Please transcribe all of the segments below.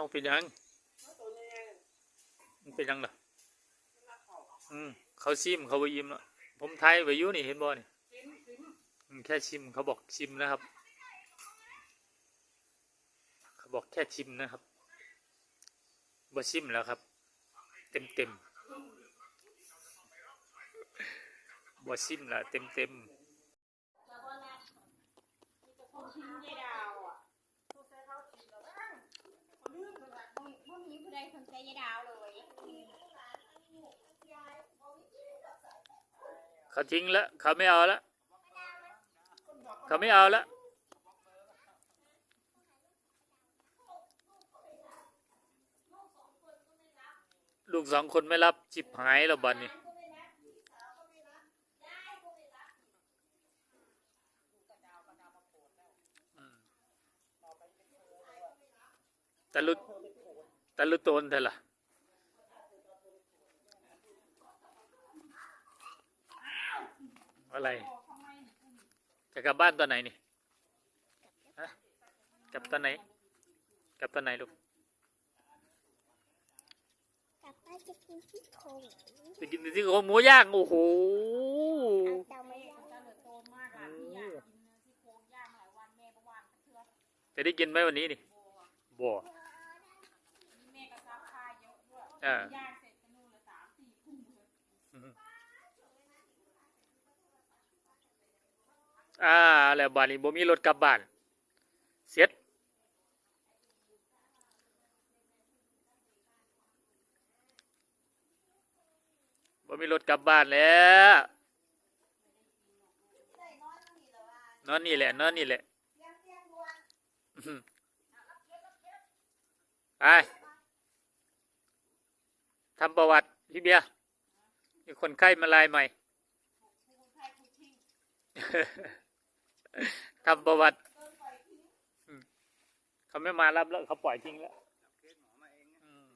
เอาเป็นยังมันเป็นยังล่ะอืมเขาซิมเขาไปยิ้มแล้วผมไทยไปยู่นี่เห็นบ่นี่แค่ชิมเขาบอกชิมนะครับ เขาบอกแค่ชิมนะครับบ่ชิมแล้วครับ เต็มเต็มบ่ชิมละเต็มเต็ม คนทิ้งยายดาวอะตัวใส่เขาทิ้งแล้วบ้างคนลืมเลยว่าบ่บ่มี ยายดาวเลย เขาทิ้งแล้วเขาไม่เอาแล้วเขาไม่เอาแล้วลูกสองคนไม่รับจิบหายแล้วบัดนี้ตะลุตะลุโตนเถอะล่ะอะไร จะกลับบ้านตอนไหนนี่ฮะกลับตอนไหน กลับตอนไหนลูกกลับบ้านจะกินที่โครงไปกินที่โครงหมูย่างโอ้โหจะได้กินไหมวันนี้นี่บ่แม่ก็ซักผ้า เยอะด้วยอ่าย่างเสร็จก็นู่นละสามสี่ทุ่มเลยอ่า แล้วบ้านนี้บ่มีรถกลับบ้าน เสร็จ บ่มีรถกลับบ้านแล้ว นอนนี่แหละ นอนนี่แหละอื้อหือไป ทำประวัติพี่เบียมีคนไข้มาลายใหม่ทำประวัติเขาไม่มารับแล้วเขาปล่อยทิ้งแล้วอืม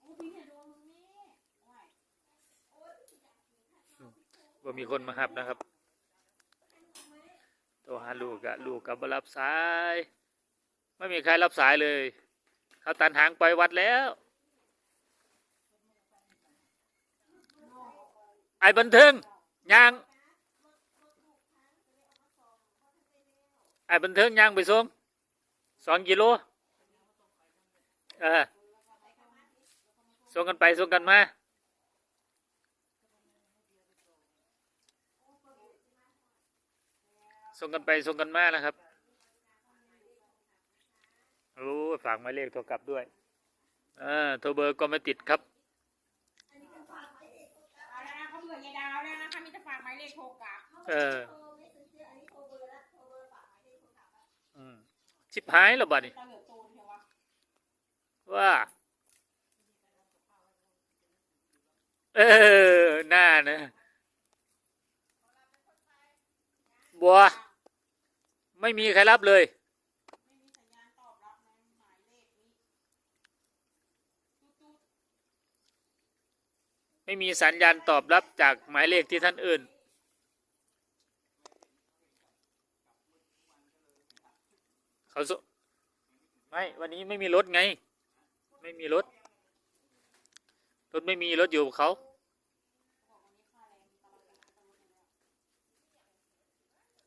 โอ้พี่เห็นดวงมึงนี่โอ้ย ว่ามีคนมาหับนะครับโทรหาลูกอะลูกกับบรับสาย ไม่มีใครรับสายเลยเขาตันหางไปวัดแล้ว ไอ้บันเทิงยางไอ้บันเทิงยางไปส่งสองกิโลเออส่งกันไปส่งกันมา ส่งกันไปส่งกันมานะครับโอ้ฝากหมายเลขโทรกลับด้วยเออโทรเบอร์ก็ไม่ติดครับเอาแล้วนะเขาเบื่อยายดาวแล้วนะคะมีแต่ฝากหมายเลขโทรกลับเอออืมชิบหายแล้วบัดนี้ ตาเหลือโตเทียววะว่า เออหน้านะบัว ไม่มีใครรับเลยไม่มีสัญญาณตอบรับในหมายเลขไม่มีสัญญาณตอบรับจากหมายเลขที่ท่านอื่น เขาสไม่ วันนี้ไม่มีรถไง ไม่มีรถ รถไม่มีรถอยู่เขา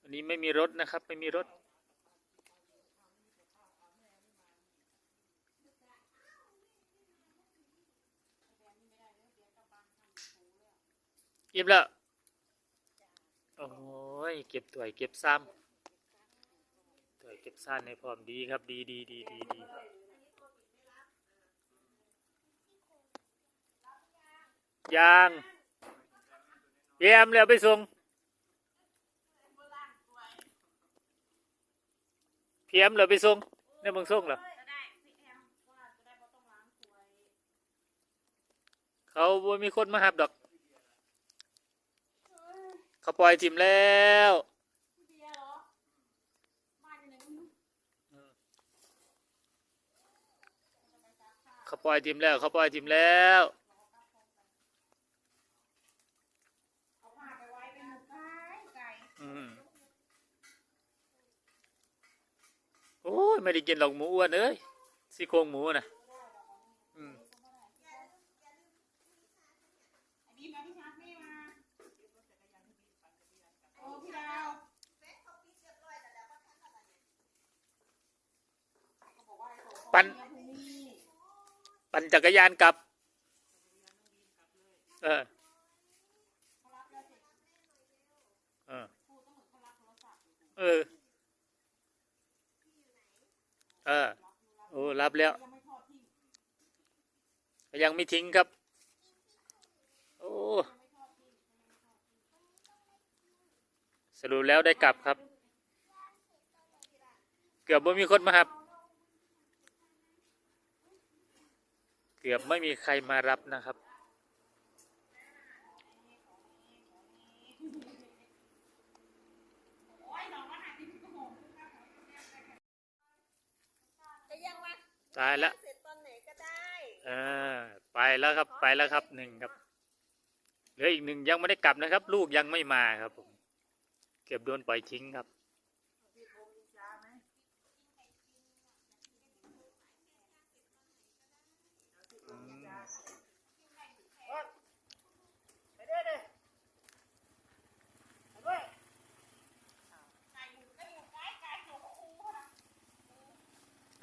วันนี้ไม่มีรถนะครับ ไม่มีรถ เก็บแล้ว โอ้ย เก็บถ้วยเก็บซ้ำถ้วยเก็บซ่านในพร้อมดีครับ ดีดีดีดีดียางเยี่ยมแล้วไปส่ง เพียมเลยไปส่งเนี่ยมึงส่งเหรอพี่แอมว่าจะได้บ่ต้องล้างถ้วยเขาบ่มีคนมาหับดอก เขาปล่อยจิมแล้วเขาปล่อยทีมแล้วเขาปล่อยทีมแล้ว เอาผ้าไปไว้เป็นหมดไก่ไก่ อืม โอ้ยไม่ได้กินหรอกหมูอ้วนเอ้ยซี่โครงหมูนะอืมไอ้บีมเอาพี่ชาร์จแม่มาโอ้พี่ดาวปั่นปั่นจักรยานกลับ เออเออ เออโอ้รับแล้ว ยังไม่ทิ้งครับ โอ้สรุปแล้วได้กลับครับ เกือบไม่มีคนมาครับ เกือบไม่มีใครมารับนะครับ จะยัง วะตายแล้วเสร็จตอนไหนก็ได้เออไปแล้วครับไปแล้วครับหนึ่งครับเหลืออีกหนึ่งยังไม่ได้กลับนะครับ ลูกยังไม่มาครับผม เกือบโดนปล่อยทิ้งครับ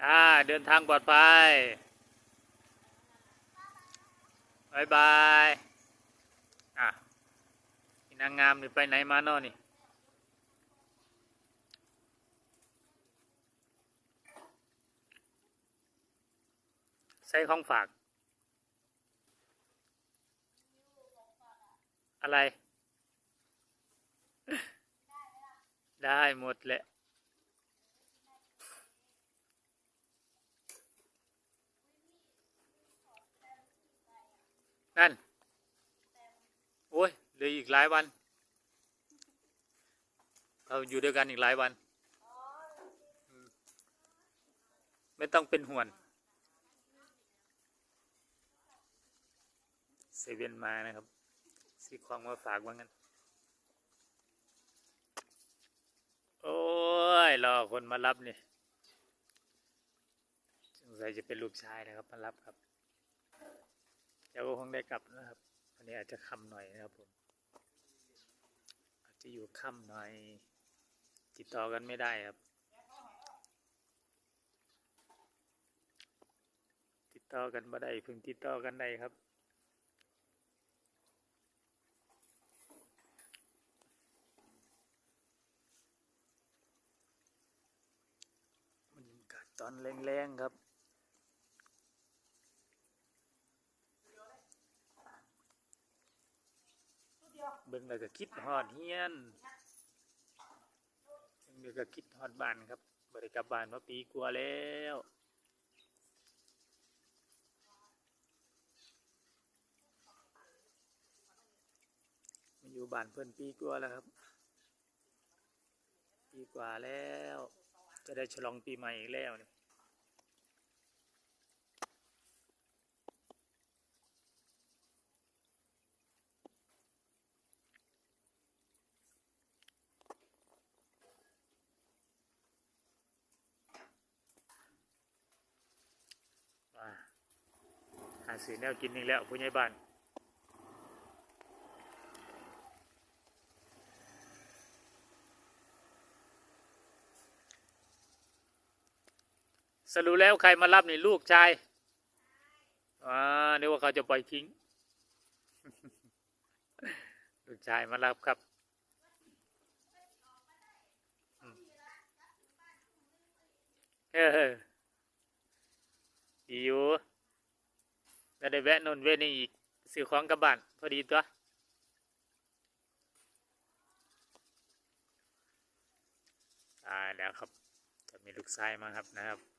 อ่าเดินทางปลอดภัยบายบายอะนางงามนี่ไปไหนมาเนาะนี่ใส่ของฝาก อะไร ได้หมดแหละ นั่น โอ้ยเหลืออีกหลายวัน เราอยู่ด้วยกันอีกหลายวัน ไม่ต้องเป็นห่วงเซเว่นมานะครับสีของมาฝากว่างั้น โอ้ย รอคนมารับนี่สงสัยจะเป็นลูกชายนะครับ มารับครับ เดี๋ยวก็คงได้กลับนะครับวันนี้อาจจะค่ำหน่อยนะครับผม อาจจะอยู่ค่ำหน่อย ติดต่อกันไม่ได้ครับ ติดต่อกันบ่ได้เพิ่งติดต่อกันได้ครับบรรยากาศตอนแรงๆครับ เบิ่งแล้วก็คิดฮอดเฮียนเบิ่งแล้วก็คิดฮอดบ้านครับบ่ได้กลับบ้านมาปีกว่าแล้วมาอยู่บ้านเพิ่นปีกว่าแล้วครับ ปีกว่าแล้ว จะได้ฉลองปีใหม่อีกแล้วเนี่ว่ หาซื้อแนวกินอีกแล้วผู้ใหญ่บ้านสรุปแล้วใครมารับนี่ลูกชายอ่านึกว่าเขาจะปล่อยทิ้ง ลูกชายมารับครับเออดีอยู่ แล้วได้แวะนนเวะนี่อีกซื้อของกลับบ้านพอดีตัวอ่าแล้วครับจะมีลูกชายมาครับนะครับ